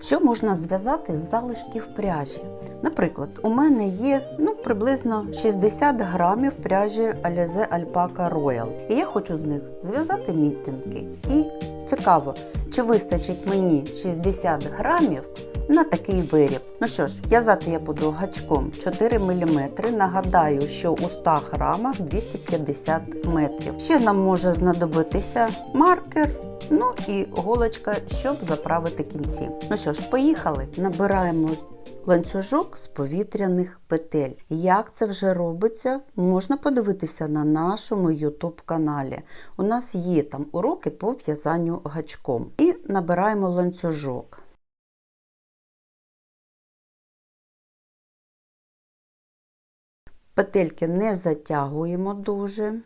Що можна зв'язати з залишків пряжі? Наприклад, у мене є ну, приблизно 60 грамів пряжі Alize Alpaca Royal. І я хочу з них зв'язати мітинки. І цікаво, чи вистачить мені 60 грамів на такий виріб. Ну що ж, в'язати я буду гачком 4 мм. Нагадаю, що у 100 грамах 250 метрів. Ще нам може знадобитися маркер. Ну і голочка, щоб заправити кінці. Ну що ж, поїхали. Набираємо ланцюжок з повітряних петель. Як це вже робиться, можна подивитися на нашому YouTube каналі. У нас є там уроки по в'язанню гачком. І набираємо ланцюжок. Петельки не затягуємо дуже.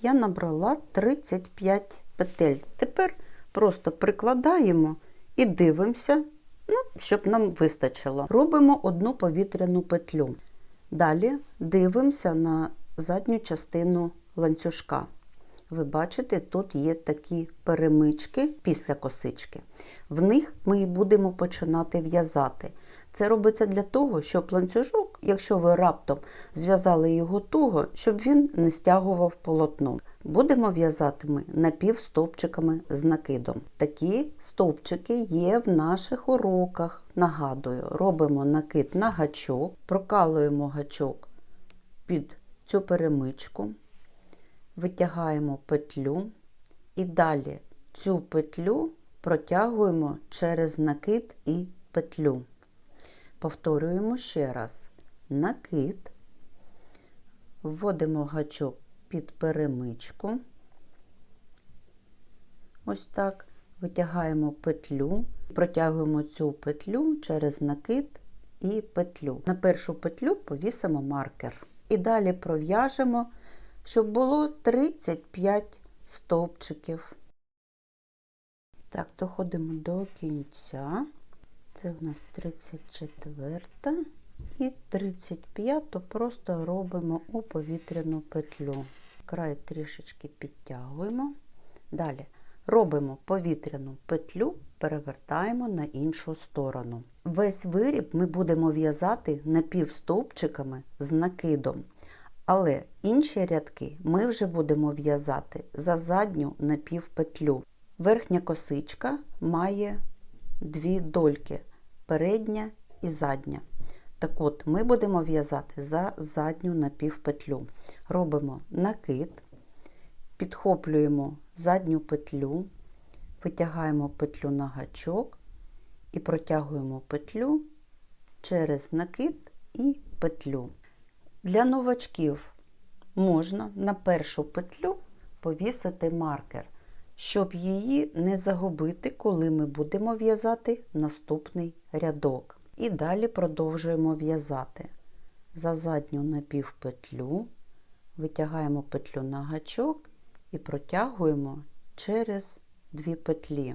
Я набрала 35 петель. Тепер просто прикладаємо і дивимося, ну, щоб нам вистачило. Робимо одну повітряну петлю. Далі дивимося на задню частину ланцюжка. Ви бачите, тут є такі перемички після косички. В них ми і будемо починати в'язати. Це робиться для того, щоб ланцюжок, якщо ви раптом зв'язали його туго, щоб він не стягував полотно. Будемо в'язати ми напівстовпчиками з накидом. Такі стовпчики є в наших уроках. Нагадую, робимо накид на гачок, прокалуємо гачок під цю перемичку, витягаємо петлю і далі цю петлю протягуємо через накид і петлю. Повторюємо ще раз накид, вводимо гачок під перемичку, ось так, витягаємо петлю, протягуємо цю петлю через накид і петлю. На першу петлю повісимо маркер. І далі пров'яжемо, щоб було 35 стовпчиків. Так, доходимо до кінця. Це у нас 34 і 35 просто робимо у повітряну петлю. Край трішечки підтягуємо. Далі робимо повітряну петлю, перевертаємо на іншу сторону. Весь виріб ми будемо в'язати напівстовпчиками з накидом. Але інші рядки ми вже будемо в'язати за задню напівпетлю. Верхня косичка має дві дольки передня і задня. Так от, ми будемо в'язати за задню напівпетлю. Робимо накид, підхоплюємо задню петлю, витягаємо петлю на гачок і протягуємо петлю через накид і петлю. Для новачків можна на першу петлю повісити маркер щоб її не загубити, коли ми будемо в'язати наступний рядок. І далі продовжуємо в'язати за задню напівпетлю, витягаємо петлю на гачок і протягуємо через дві петлі.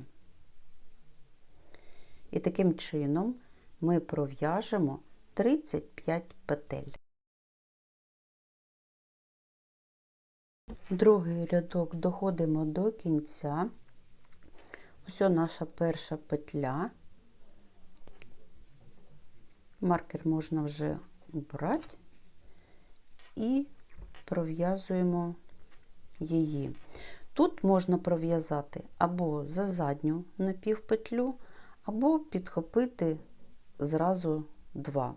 І таким чином ми пров'яжемо 35 петель. Другий рядок доходимо до кінця. Ось наша перша петля. Маркер можна вже брати і пров'язуємо її. Тут можна пров'язати або за задню напівпетлю, або підхопити зразу два.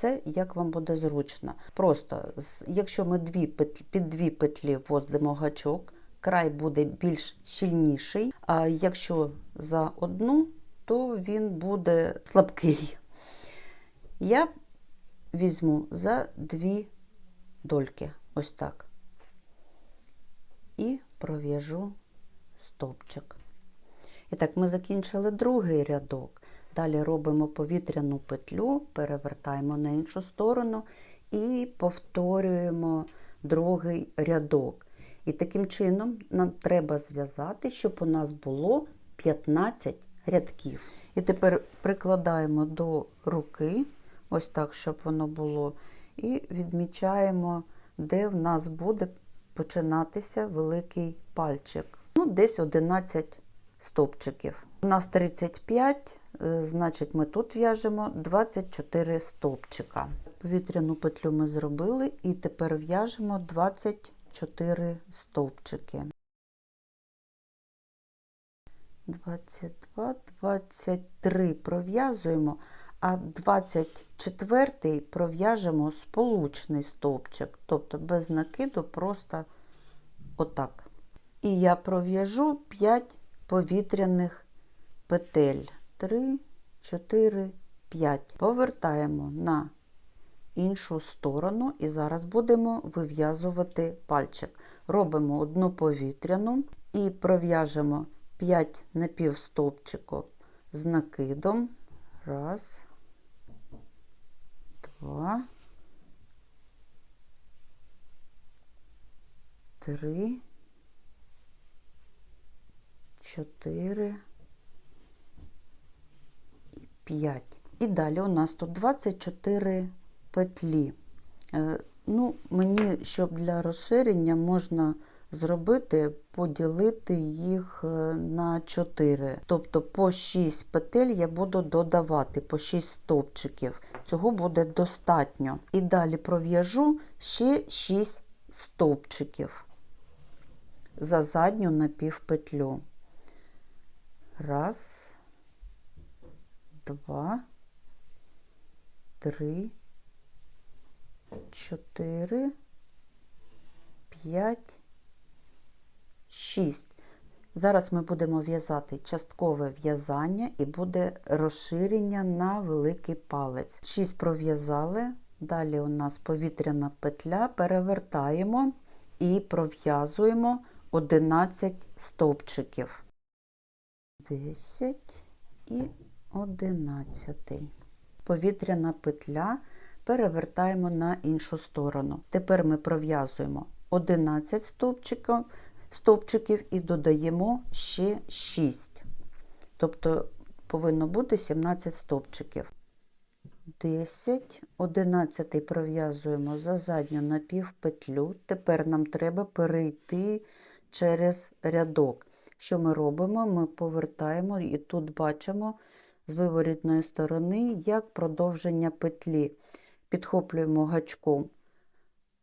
Це як вам буде зручно. Просто, якщо ми дві петлі, під дві петлі вводимо гачок, край буде більш щільніший, а якщо за одну, то він буде слабкий. Я візьму за дві дольки, ось так, і пров'яжу стовпчик. І так, ми закінчили другий рядок. Далі робимо повітряну петлю, перевертаємо на іншу сторону і повторюємо другий рядок. І таким чином нам треба зв'язати, щоб у нас було 15 рядків. І тепер прикладаємо до руки ось так, щоб воно було. І відмічаємо, де в нас буде починатися великий пальчик. Ну, десь 11 стовпчиків. У нас 35, е, значить, ми тут в'яжемо 24 стовпчика. Повітряну петлю ми зробили, і тепер в'яжемо 24 стовпчики. 22, 23 пров'язуємо, а 24 пров'яжемо сполучний стовпчик, тобто без накиду, просто отак. І я пров'яжу 5 повітряних петель. 3, 4, 5. Повертаємо на іншу сторону і зараз будемо вив'язувати пальчик. Робимо одну повітряну і пров'яжемо 5 напівстовпчиків з накидом. Раз, два, три, чотири і. І далі у нас тут 24 петлі. Е, Ну, мені, щоб для розширення можна зробити, поділити їх е, на 4. Тобто по 6 петель я буду додавати по 6 стовпчиків. Цього буде достатньо. І далі пров'яжу ще 6 стовпчиків за задню напівпетлю. Раз, два, три, чотири, п'ять, шість. Зараз ми будемо в'язати часткове в'язання і буде розширення на великий палець. 6 пров'язали, далі у нас повітряна петля, перевертаємо і пров'язуємо 11 стовпчиків. 10 і 11. Повітряна петля перевертаємо на іншу сторону. Тепер ми пров'язуємо 11 стовпчиків, стовпчиків і додаємо ще 6. Тобто повинно бути 17 стовпчиків. 10, 11 пров'язуємо за задню напівпетлю. Тепер нам треба перейти через рядок. Що ми робимо? Ми повертаємо і тут бачимо з виворітної сторони, як продовження петлі. Підхоплюємо гачком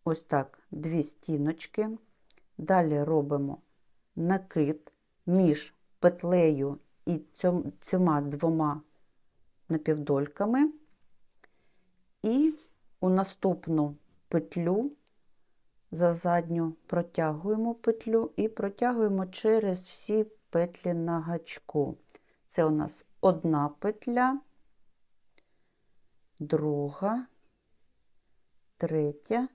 ось так дві стіночки. Далі робимо накид між петлею і цими двома напівдольками. І у наступну петлю за задню протягуємо петлю і протягуємо через всі петлі на гачку. Це у нас одна петля, друга, третя,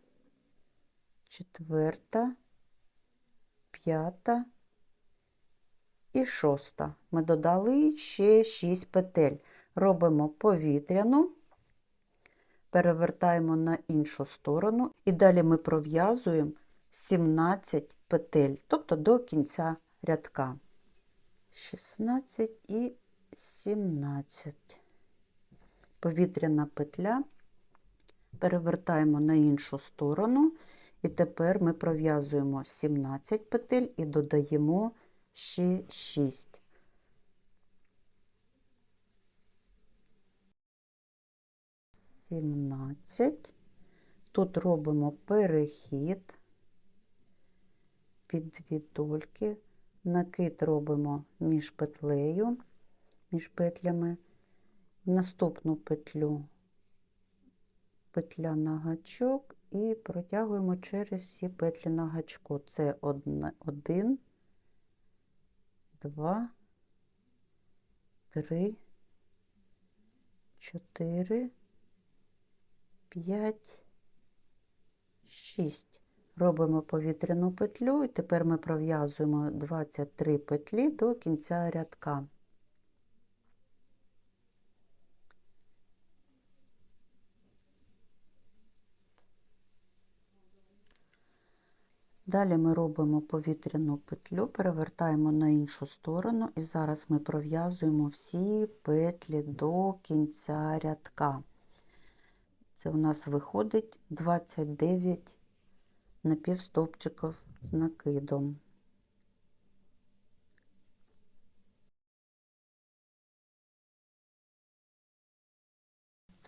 четверта, п'ята і шоста. Ми додали ще 6 петель. Робимо повітряну перевертаємо на іншу сторону, і далі ми пров'язуємо 17 петель, тобто до кінця рядка. 16 і 17. Повітряна петля, перевертаємо на іншу сторону, і тепер ми пров'язуємо 17 петель і додаємо ще 6. 17. Тут робимо перехід під дві дольки, накид робимо між петлею, між петлями, наступну петлю петля на гачок і протягуємо через всі петлі на гачку. Це один, два, три, чотири. 5, 6. Робимо повітряну петлю, і тепер ми пров'язуємо 23 петлі до кінця рядка. Далі ми робимо повітряну петлю, перевертаємо на іншу сторону, і зараз ми пров'язуємо всі петлі до кінця рядка. Це у нас виходить 29 напівстовпчиків з накидом.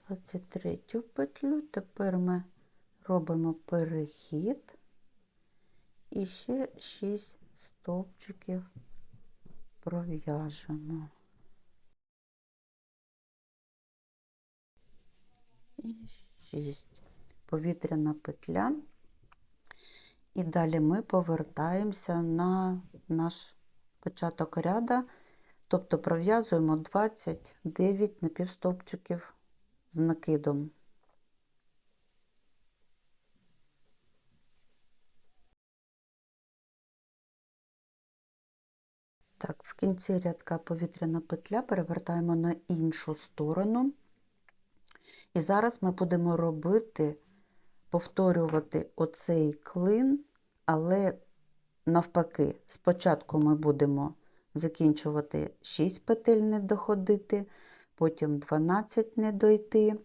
Двадцять третю петлю. Тепер ми робимо перехід і ще 6 стовпчиків пров'яжемо. І 6. Повітряна петля. І далі ми повертаємося на наш початок ряда, тобто пров'язуємо 29 напівстовпчиків з накидом. Так, в кінці рядка повітряна петля перевертаємо на іншу сторону. І зараз ми будемо робити, повторювати оцей клин, але навпаки, спочатку ми будемо закінчувати 6 петель не доходити, потім 12 не дойти.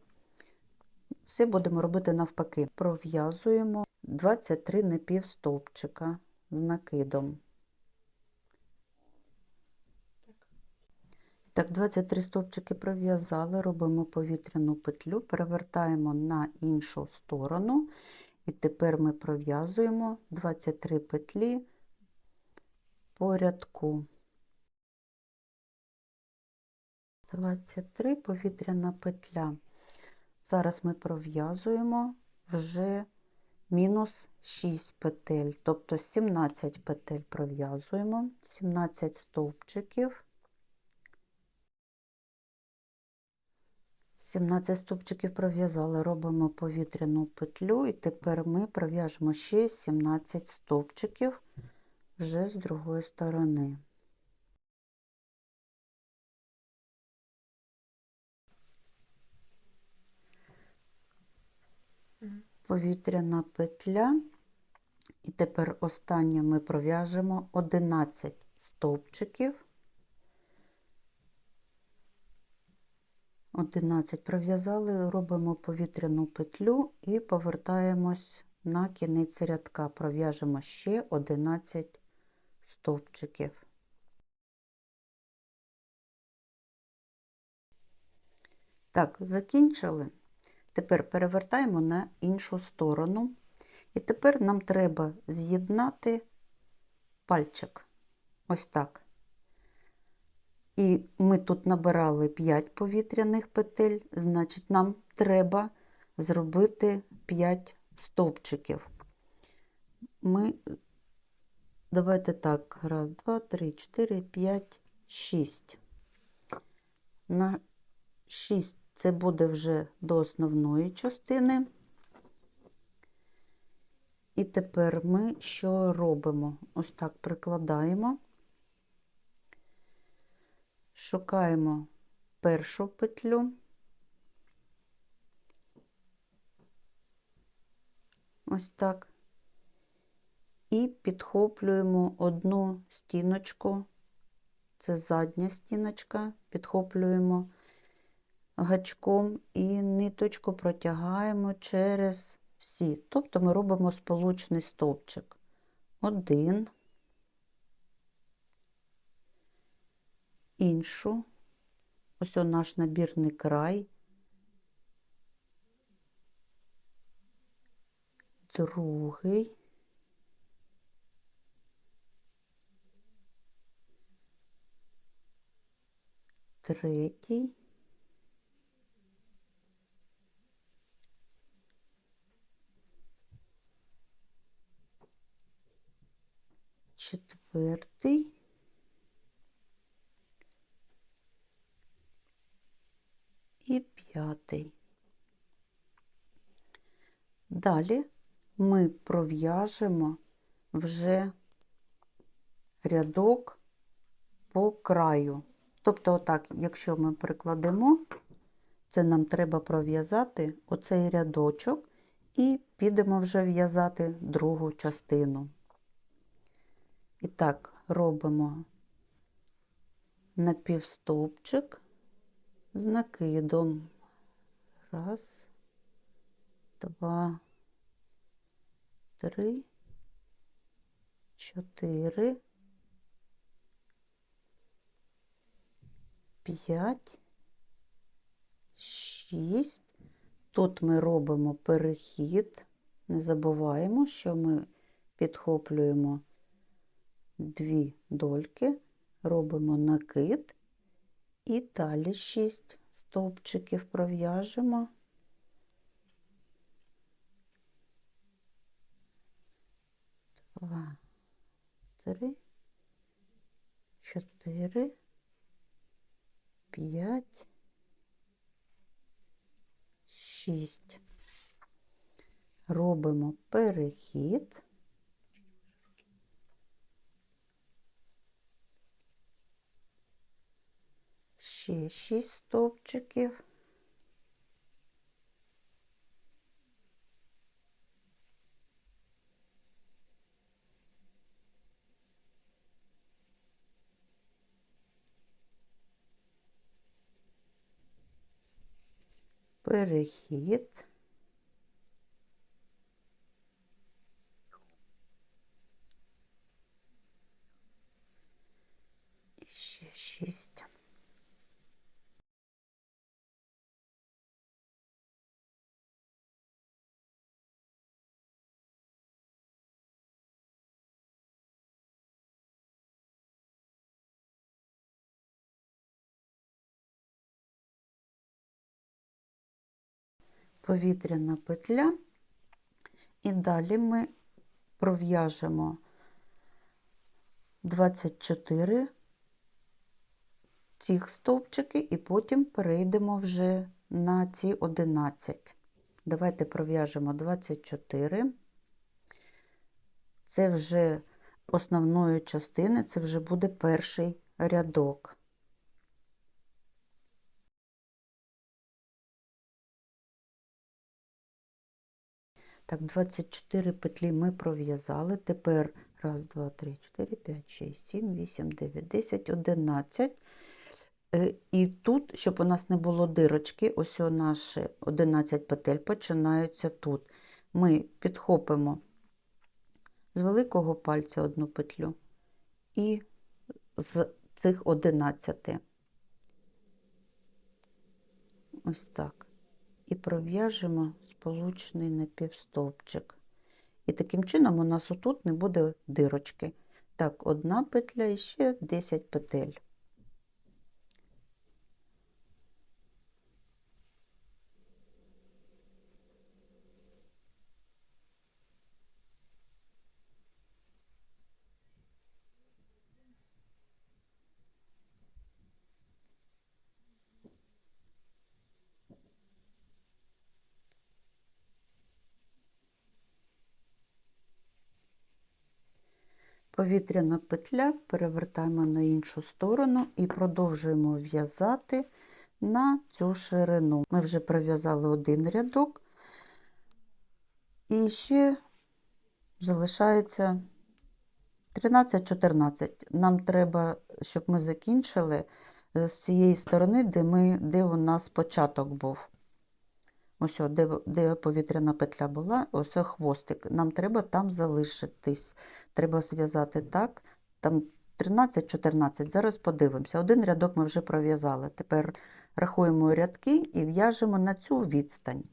Все будемо робити навпаки. Пров'язуємо 23 напівстовпчика з накидом. Так, 23 стовпчики пров'язали, робимо повітряну петлю, перевертаємо на іншу сторону, і тепер ми пров'язуємо 23 петлі по рядку. 23 повітряна петля. Зараз ми пров'язуємо вже мінус 6 петель, тобто 17 петель пров'язуємо, 17 стовпчиків. 17 стовпчиків пров'язали, робимо повітряну петлю, і тепер ми пров'яжемо ще 17 стовпчиків вже з другої сторони. Повітряна петля, і тепер останнє ми пров'яжемо 11 стовпчиків. 11 пров'язали, робимо повітряну петлю і повертаємось на кінець рядка, пров'яжемо ще 11 стовпчиків. Так, закінчили. Тепер перевертаємо на іншу сторону. І тепер нам треба з'єднати пальчик. Ось так. І ми тут набирали 5 повітряних петель, значить, нам треба зробити 5 стовпчиків. Ми, давайте так, раз, два, три, чотири, п'ять, шість. На 6 це буде вже до основної частини. І тепер ми що робимо? Ось так прикладаємо. Шукаємо першу петлю, ось так, і підхоплюємо одну стіночку, це задня стіночка, підхоплюємо гачком і ниточку протягаємо через всі. Тобто ми робимо сполучний стовпчик. Один. Іншу, ось о наш набірний край, другий, третій, четвертий. і п'ятий. Далі ми пров'яжемо вже рядок по краю. Тобто, отак, якщо ми прикладемо, це нам треба пров'язати оцей рядочок і підемо вже в'язати другу частину. І так, робимо напівстовпчик з накидом. Раз, два, три, чотири, п'ять, шість. Тут ми робимо перехід. Не забуваємо, що ми підхоплюємо дві дольки, робимо накид. І далі 6 стовпчиків пров'яжемо. Два, три, чотири, п'ять, шість. Робимо перехід. Ще шість стовпчиків. Перехід. Ще шість. Повітряна петля, і далі ми пров'яжемо 24 цих стовпчики, і потім перейдемо вже на ці 11. Давайте пров'яжемо 24. Це вже основної частини, це вже буде перший рядок. Так, 24 петлі ми пров'язали. Тепер 1, 2, 3, 4, 5, 6, 7, 8, 9, 10, 11. І тут, щоб у нас не було дирочки, ось наші 11 петель починаються тут. Ми підхопимо з великого пальця одну петлю і з цих 11. Ось так і пров'яжемо сполучний напівстовпчик. І таким чином у нас отут не буде дирочки. Так, одна петля і ще 10 петель. Повітряна петля перевертаємо на іншу сторону і продовжуємо в'язати на цю ширину. Ми вже пров'язали один рядок, і ще залишається 13-14. Нам треба, щоб ми закінчили з цієї сторони, де, ми, де у нас початок був. Ось, де де повітряна петля була, ось хвостик. Нам треба там залишитись. Треба зв'язати так, там 13-14. Зараз подивимося. Один рядок ми вже пров'язали. Тепер рахуємо рядки і в'яжемо на цю відстань.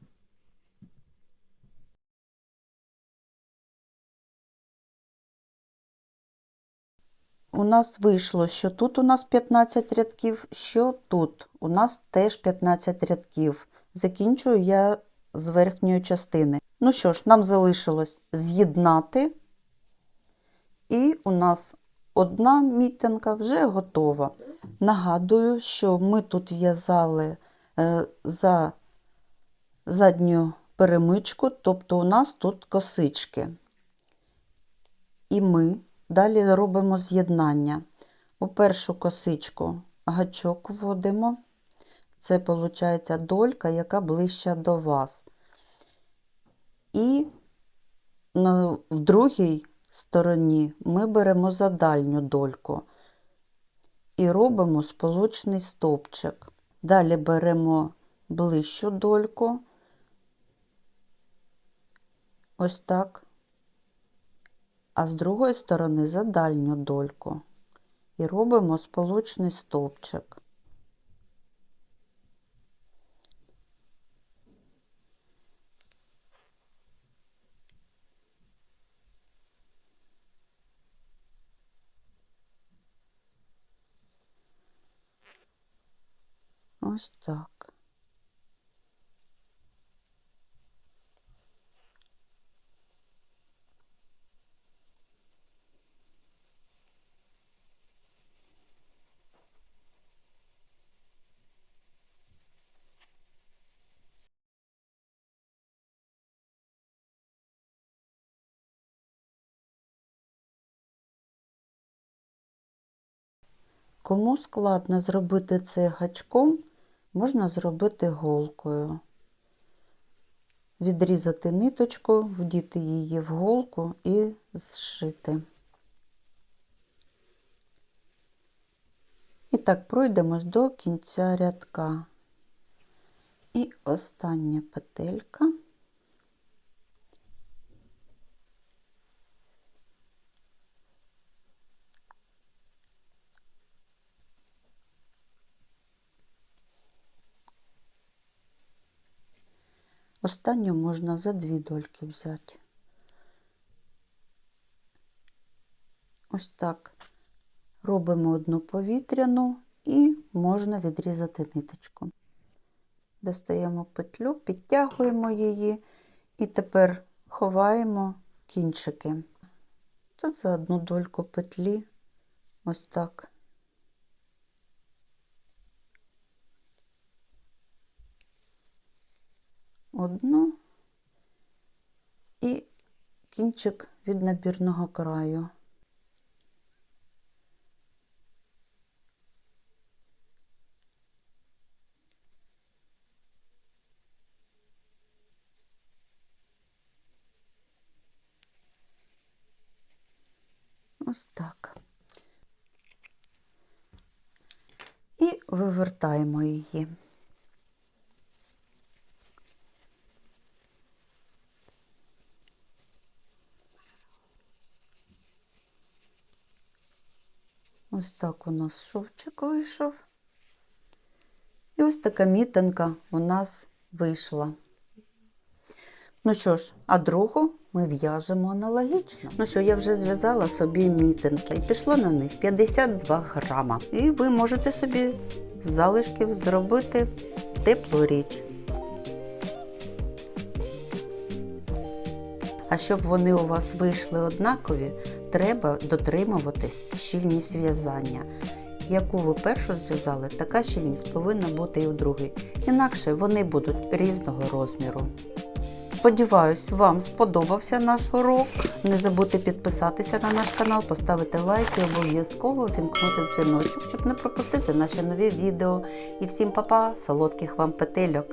У нас вийшло, що тут у нас 15 рядків, що тут у нас теж 15 рядків. Закінчую я з верхньої частини. Ну що ж, нам залишилось з'єднати, і у нас одна мітинка вже готова. Нагадую, що ми тут в'язали е, за задню перемичку, тобто у нас тут косички. І ми далі робимо з'єднання. У першу косичку гачок вводимо. Це, виходить, долька, яка ближча до вас. І в другій стороні ми беремо за дальню дольку і робимо сполучний стовпчик. Далі беремо ближчу дольку ось так, а з другої сторони за дальню дольку. І робимо сполучний стовпчик. Ось так. Кому складно зробити це гачком, можна зробити голкою. Відрізати ниточку, вдіти її в голку і зшити. І так пройдемось до кінця рядка. І остання петелька. Останню можна за дві дольки взяти. Ось так робимо одну повітряну і можна відрізати ниточку. Достаємо петлю, підтягуємо її і тепер ховаємо кінчики. Це за одну дольку петлі. Ось так. Одну і кінчик від набірного краю. Ось так. І вивертаємо її. Ось так у нас шовчик вийшов. І ось така мітинка у нас вийшла. Ну що ж, а другу ми в'яжемо аналогічно. Ну що, я вже зв'язала собі мітинки і пішло на них 52 грама. І ви можете собі з залишків зробити теплу річ. А щоб вони у вас вийшли однакові, треба дотримуватись щільність в'язання. Яку ви першу зв'язали, така щільність повинна бути і у другій. Інакше вони будуть різного розміру. Сподіваюсь, вам сподобався наш урок. Не забудьте підписатися на наш канал, поставити лайк і обов'язково вімкнути дзвіночок, щоб не пропустити наші нові відео. І всім па-па, солодких вам петельок!